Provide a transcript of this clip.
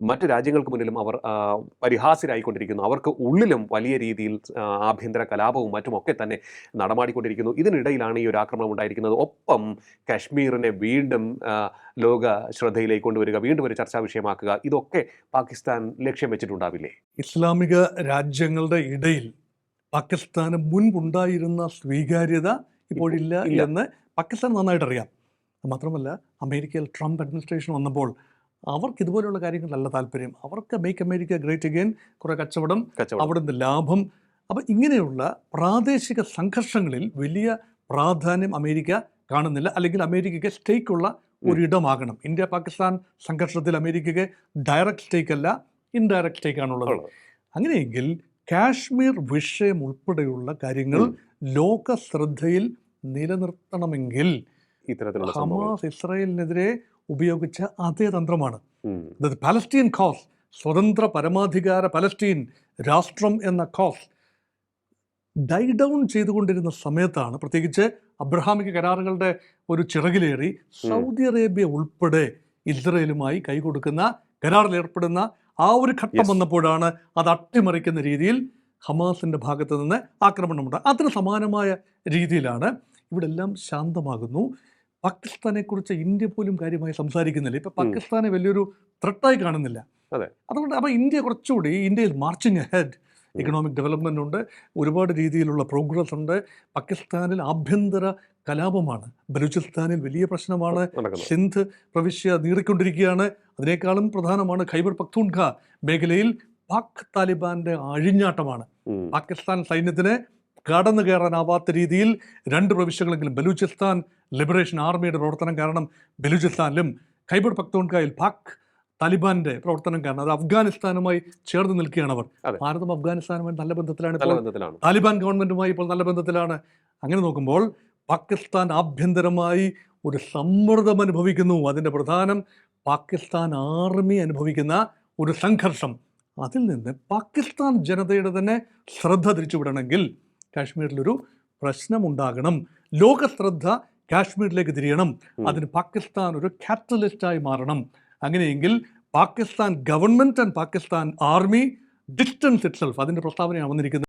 മറ്റ് രാജ്യങ്ങൾക്ക് മുന്നിലും അവർ പരിഹാസ്യരായിക്കൊണ്ടിരിക്കുന്നു. അവർക്ക് ഉള്ളിലും വലിയ രീതിയിൽ ആഭ്യന്തര കലാപവും മറ്റുമൊക്കെ തന്നെ നടമാടിക്കൊണ്ടിരിക്കുന്നു. ഇതിനിടയിലാണ് ഈ ഒരു ആക്രമണം ഉണ്ടായിരിക്കുന്നത്. ഒപ്പം കാശ്മീരിനെ വീണ്ടും ലോക ശ്രദ്ധയിലേക്ക് കൊണ്ടുവരിക വീണ്ടും ഒരു ചർച്ചാ വിഷയമാക്കുക ഇതൊക്കെ പാകിസ്ഥാൻ ലക്ഷ്യം വെച്ചിട്ടുണ്ടാവില്ലേ? ഇസ്ലാമിക രാജ്യങ്ങളുടെ ഇടയിൽ പാകിസ്ഥാന് മുൻപുണ്ടായിരുന്ന സ്വീകാര്യത ഇപ്പോഴില്ല. എന്ന് പാകിസ്ഥാൻ നന്നായിട്ട് അറിയാം മാത്രമല്ല അമേരിക്കയിൽ ട്രംപ് അഡ്മിനിസ്ട്രേഷൻ വന്നപ്പോൾ അവർക്ക് ഇതുപോലെയുള്ള നല്ല താല്പര്യം. അവർക്ക് മേക്ക് അമേരിക്ക ഗ്രേറ്റ് അഗെയിൻ കുറെ കച്ചവടം അവിടെ അവിടുന്ന് ലാഭം. അപ്പം ഇങ്ങനെയുള്ള പ്രാദേശിക സംഘർഷങ്ങളിൽ വലിയ പ്രാധാന്യം അമേരിക്ക കാണുന്നില്ല. അല്ലെങ്കിൽ അമേരിക്കയ്ക്ക് സ്റ്റേക്കുള്ള ഒരിടമാകണം. ഇന്ത്യ പാകിസ്ഥാൻ സംഘർഷത്തിൽ അമേരിക്കയ്ക്ക് ഡയറക്റ്റ് സ്റ്റേക്ക് അല്ല ഇൻഡയറക്റ്റ് സ്റ്റേക്ക് ആണുള്ളത്. ഉള്ളത്. അങ്ങനെയെങ്കിൽ കാശ്മീർ വിഷയം ഉൾപ്പെടെയുള്ള കാര്യങ്ങൾ ലോക ശ്രദ്ധയിൽ നിലനിർത്തണമെങ്കിൽ ഇത്തരത്തിലുള്ള ഹമാസ് ഇസ്രായേലിനെതിരെ ഉപയോഗിച്ച അതേ തന്ത്രമാണ്. പാലസ്റ്റീൻ കോസ് സ്വതന്ത്ര പരമാധികാര പലസ്തീൻ രാഷ്ട്രം എന്ന കോസ് ഡൈ ഡൗൺ ചെയ്തുകൊണ്ടിരുന്ന സമയത്താണ് പ്രത്യേകിച്ച് അബ്രഹാമിക കരാറുകളുടെ ഒരു ചിറകിലേറി സൗദി അറേബ്യ ഉൾപ്പെടെ ഇസ്രയേലുമായി കൈകൊടുക്കുന്ന കരാറിൽ ഏർപ്പെടുന്ന ആ ഒരു ഘട്ടം വന്നപ്പോഴാണ് അത് അട്ടിമറിക്കുന്ന രീതിയിൽ ഹമാസിന്റെ ഭാഗത്ത് നിന്ന് ആക്രമണമുണ്ട് അതിന് സമാനമായ രീതിയിലാണ്. ഇവിടെ എല്ലാം ശാന്തമാകുന്നു. പാകിസ്ഥാനെ കുറിച്ച് ഇന്ത്യ പോലും കാര്യമായി സംസാരിക്കുന്നില്ല. ഇപ്പൊ പാകിസ്ഥാനെ വലിയൊരു ത്രട്ടായി കാണുന്നില്ല. അതെ. അതുകൊണ്ട് അപ്പൊ ഇന്ത്യ കുറച്ചുകൂടി ഇന്ത്യയിൽ മാർച്ചിങ് ഹെഡ് ഇക്കണോമിക് ഡെവലപ്മെന്റ് ഉണ്ട് ഒരുപാട് രീതിയിലുള്ള പ്രോഗ്രസ് ഉണ്ട്. പാകിസ്ഥാനിൽ ആഭ്യന്തര കലാപമാണ്. ബലൂചിസ്ഥാനിൽ വലിയ പ്രശ്നമാണ്. സിന്ധ് പ്രവിശ്യ നീറിക്കൊണ്ടിരിക്കുകയാണ്. അതിനേക്കാളും പ്രധാനമാണ് ഖൈബർ പക്തൂൺഖ മേഖലയിൽ പാക് താലിബാന്റെ അഴിഞ്ഞാട്ടമാണ്. പാകിസ്ഥാൻ സൈന്യത്തിന് കടന്നു കയറാനാവാത്ത രീതിയിൽ രണ്ട് പ്രവിശ്യകളെങ്കിലും ബലൂചിസ്ഥാൻ ലിബറേഷൻ ആർമിയുടെ പ്രവർത്തനം കാരണം ബലൂചിസ്ഥാനിലും ഖൈബർ പക്തോൺകായിൽ പാക് താലിബാന്റെ പ്രവർത്തനം കാരണം അത് അഫ്ഗാനിസ്ഥാനുമായി ചേർന്ന് നിൽക്കുകയാണ് അവർ. ഭാരതം അഫ്ഗാനിസ്ഥാനുമായി നല്ല ബന്ധത്തിലാണ് താലിബാൻ ഗവൺമെന്റുമായി ഇപ്പോൾ നല്ല ബന്ധത്തിലാണ്. അങ്ങനെ നോക്കുമ്പോൾ പാകിസ്ഥാൻ ആഭ്യന്തരമായി ഒരു സമ്മർദ്ദം അനുഭവിക്കുന്നു. അതിന്റെ പ്രധാനം പാകിസ്ഥാൻ ആർമി അനുഭവിക്കുന്ന ഒരു സംഘർഷം. അതിൽ നിന്ന് പാകിസ്ഥാൻ ജനതയുടെ തന്നെ ശ്രദ്ധ തിരിച്ചുവിടണമെങ്കിൽ കാശ്മീരിലൊരു പ്രശ്നമുണ്ടാകണം. ലോക ശ്രദ്ധ കാശ്മീരിലേക്ക് തിരിയണം. അതിന് പാകിസ്ഥാൻ ഒരു കാറ്റലിസ്റ്റായി മാറണം. അങ്ങനെയെങ്കിൽ Pakistan government and Pakistan army distance itself അതിന്റെ പ്രസ്താവനയാണ് വന്നിരിക്കുന്നത്.